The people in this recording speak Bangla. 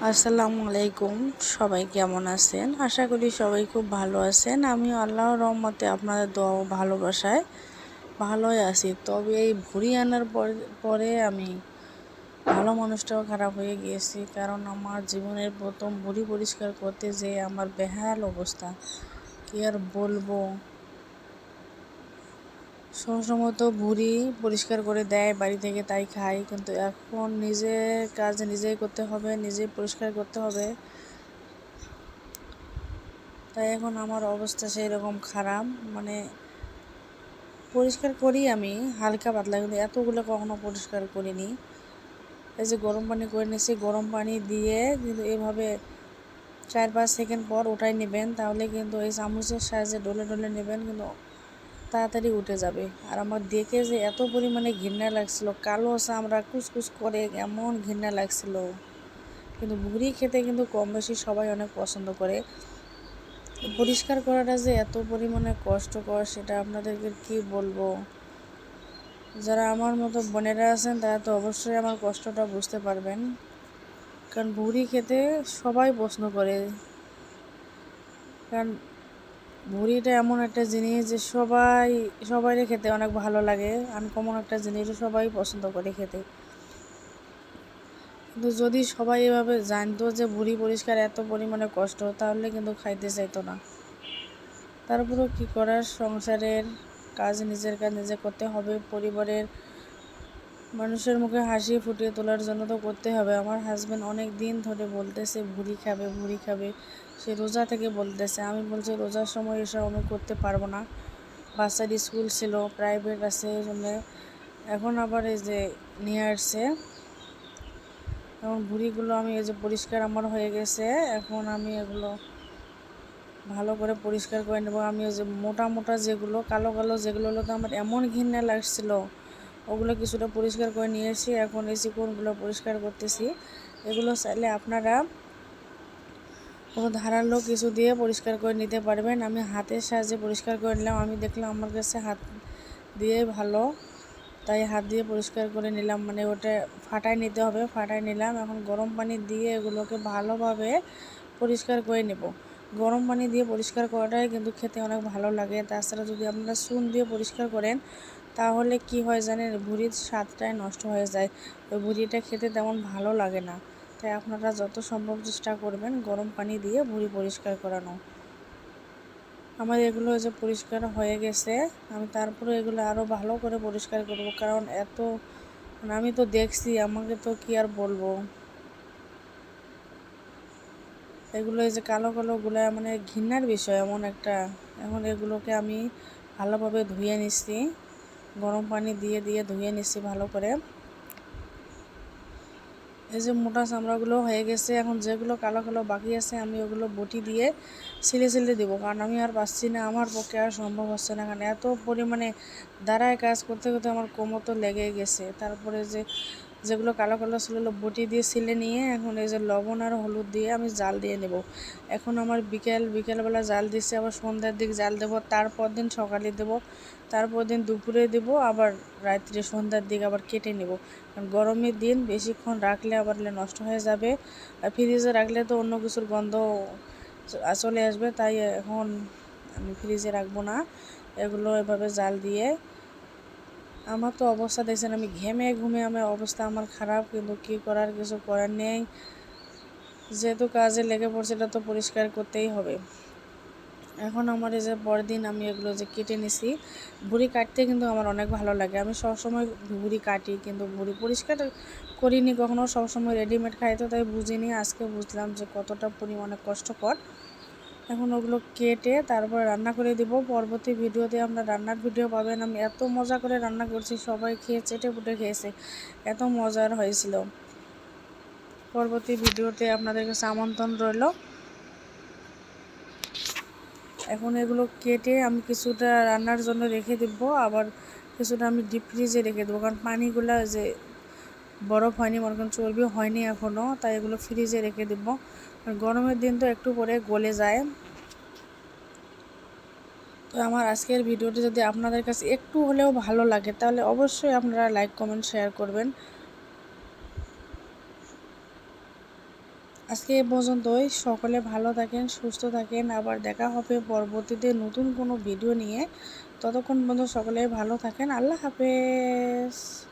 আসসালামু আলাইকুম। সবাই কেমন আছেন? আশা করি সবাই খুব ভালো আছেন। আমি আল্লাহর রহমতে আপনাদের দোয়া ভালোবাসায় ভালোই আছি। তবে এই ভুড়ি আনার পর- আমি ভালো মানুষটাও খারাপ হয়ে গিয়েছি। কারণ আমার জীবনের প্রথম ভুড়ি পরিষ্কার করতে যেয়ে আমার বেহাল অবস্থা, কি আর বলব? সবসময় তো ভুড়ি পরিষ্কার করে দেয়, বাড়ি থেকে তাই খাই কিন্তু এখন নিজের কাজ নিজেই করতে হবে, নিজেই পরিষ্কার করতে হবে। তাই এখন আমার অবস্থা সেই রকম খারাপ। মানে পরিষ্কার করি আমি, হালকা পাতলা, কিন্তু এতগুলো কখনো পরিষ্কার করিনি। এই যে গরম পানি করে নিয়েছি, গরম পানি দিয়ে কিন্তু এভাবে চার পাঁচ সেকেন্ড পর ওটাই নেবেন, তাহলে কিন্তু এই চামচের সাহায্যে ডলে ডলে নেবেন, কিন্তু তাড়াতাড়ি উঠে যাবে। আর আমার দেখে যে এত পরিমাণে ঘৃণা লাগছিল, কালো চামড়া কুচকুচ করে এমন ঘৃণা লাগছিল। কিন্তু ভুড়ি খেতে কিন্তু কম বেশি সবাই অনেক পছন্দ করে। পরিষ্কার করাটা যে এত পরিমাণে কষ্টকর, সেটা আপনাদেরকে কি বলব? যারা আমার মতো বোনেরা আছেন, তারা তো অবশ্যই আমার কষ্টটা বুঝতে পারবেন। কারণ ভুড়ি খেতে সবাই পছন্দ করে। কারণ ভুড়িটা এমন একটা জিনিস যে সবাই, সবাইরে খেতে অনেক ভালো লাগে। আনকমন একটা জিনিস সবাই পছন্দ করে খেতে। কিন্তু যদি সবাই এভাবে জানতো যে ভুড়ি পরিষ্কার এত পরিমাণে কষ্ট, তাহলে কিন্তু খাইতে চাইতো না। তারপরেও কী করার? সংসারের কাজ নিজের কাজ নিজে করতে হবে, পরিবারের মানুষের মুখে হাসি ফুটিয়ে তোলার জন্য তো করতে হবে। আমার হাজব্যান্ড অনেক দিন ধরে বলতেছে, ভুড়ি খাবে ভুড়ি খাবে। সে রোজা থেকে বলতেছে, আমি বলছি রোজার সময় এসব আমি করতে পারব না। বাচ্চার স্কুল ছিল প্রাইভেট আছে এই জন্য। এখন আবার এই যে নিয়ে আসছে। এখন ভুড়িগুলো আমি এই যে পরিষ্কার আমার হয়ে গেছে। এখন আমি এগুলো ভালো করে পরিষ্কার করে নেব। আমি ওই যে মোটা মোটা যেগুলো, কালো কালো যেগুলো তো আমার এমন ঘৃণা লাগছিল। ওগুলো কিছুটা পরিষ্কার করে নিয়ে এসে এখন এই চিকনগুলো পরিষ্কার করতেছি। এগুলো চাইলে আপনারা কোনো ধারালো কিছু দিয়ে পরিষ্কার করে নিতে পারবেন। আমি হাতের সাহায্যে পরিষ্কার করে নিলাম। আমি দেখলাম আমার কাছে হাত দিয়ে ভালো। তাই হাত দিয়ে পরিষ্কার করে নিলাম। মানে ওটা ফাটাই নিতে হবে ফাটাই নিলাম। এখন গরম পানি দিয়ে এগুলোকে ভালোভাবে পরিষ্কার করে নেব। গরম পানি দিয়ে পরিষ্কার করাটাই কিন্তু খেতে অনেক ভালো লাগে। তাছাড়া যদি আপনারা চুন দিয়ে পরিষ্কার করেন তাহলে কি হয় জানেন? ভুড়ির স্বাদটাই নষ্ট হয়ে যায়। ওই ভুড়িটা খেতে তেমন ভালো লাগে না। তাই আপনারা যত সম্ভব চেষ্টা করবেন গরম পানি দিয়ে ভুড়ি পরিষ্কার করানো। আমার এগুলো যে পরিষ্কার হয়ে গেছে, আমি তারপরে এগুলো আরও ভালো করে পরিষ্কার করব। কারণ এত মানে আমি তো দেখছি, আমাকে তো কি আর বলব? এগুলো এই যে কালো কালোগুলো মানে ঘৃণার বিষয় এমন একটা, এখন এগুলোকে আমি ভালোভাবে ধুয়ে নিচ্ছি। গরম পানি দিয়ে দিয়ে ধুয়ে নিচ্ছি ভালো করে। এই যে মোটা চামড়াগুলো হয়ে গেছে, এখন যেগুলো কালো কালো বাকি আছে আমি ওগুলো বটি দিয়ে ছিলে ছিলে দিব, কারণ আমি আর পাচ্ছি না, আমার পক্ষে আর সম্ভব হচ্ছে না, কারণ এত পরিমাণে দাঁড়ায় কাজ করতে করতে আমার কোমর তো লেগে গেছে। তারপরে যে যেগুলো কালো কালো ছিল বটি দিয়ে ছিলে নিয়ে এখন এই যে লবণ আর হলুদ দিয়ে আমি জাল দিয়ে নেব। এখন আমার বিকেল, বিকেলবেলা জাল দিচ্ছে, আবার সন্ধ্যার দিক জাল দেবো। তারপর দিন সকালে দেবো, তারপর দিন দুপুরে দেব, আবার রাত্রে সন্ধ্যার দিক আবার কেটে নেব। কারণ গরমের দিন বেশিক্ষণ রাখলে আবার নষ্ট হয়ে যাবে। আর ফ্রিজে রাখলে তো অন্য কিছুর গন্ধ চলে আসবে, তাই এখন আমি ফ্রিজে রাখব না। এগুলো এভাবে জাল দিয়ে আমার তো অবস্থা দেখছেন, আমি ঘেমে ঘুমে আমার অবস্থা আমার খারাপ, কিন্তু কি করার কিছু করার নেই। যেহেতু কাজে লেগে পড়ছে, এটা তো পরিষ্কার করতেই হবে। এখন আমার এই যে পরদিন আমি এগুলো যে কেটে নিছি, ভুড়ি কাটতে কিন্তু আমার অনেক ভালো লাগে। আমি সবসময় ভুড়ি কাটি, কিন্তু ভুড়ি পরিষ্কার করিনি, কখনো সবসময় রেডিমেড খাই তো, তাই বুঝিনি। আজকে বুঝলাম যে কতটা পরিমাণে কষ্টকর। এখন ওগুলো কেটে তারপর রান্না করে দিব। পরবর্তী ভিডিওতে আমরা রান্নার ভিডিও পাবেন। আমি এত মজা করে রান্না করছি, সবাই খেয়ে চেটে পুটে খেয়েছে। এত মজার হয়েছিল। পরবর্তী ভিডিওতে আপনাদের কাছে আমন্ত্রণ রইল। এখন এগুলো কেটে আমি কিছুটা রান্নার জন্য রেখে দেবো। আবার কিছুটা আমি ডিপ ফ্রিজে রেখে দেবো। কারণ পানিগুলো যে বরফ হয়নি, মনে করেন চর্বি হয়নি এখনও তাই এগুলো ফ্রিজে রেখে দেবো। গরমের দিন তো একটু পরে গলে যায়। তো আমার আজকের ভিডিওটি যদি আপনাদের কাছে একটু হলেও ভালো লাগে, তাহলে অবশ্যই আপনারা লাইক, কমেন্ট, শেয়ার করবেন। আজকে এ পর্যন্তই। সকলে ভালো থাকেন, সুস্থ থাকেন। আবার দেখা হবে পরবর্তীতে নতুন কোনো ভিডিও নিয়ে। ততক্ষণ পর্যন্ত সকলে ভালো থাকেন। আল্লাহ হাফেজ।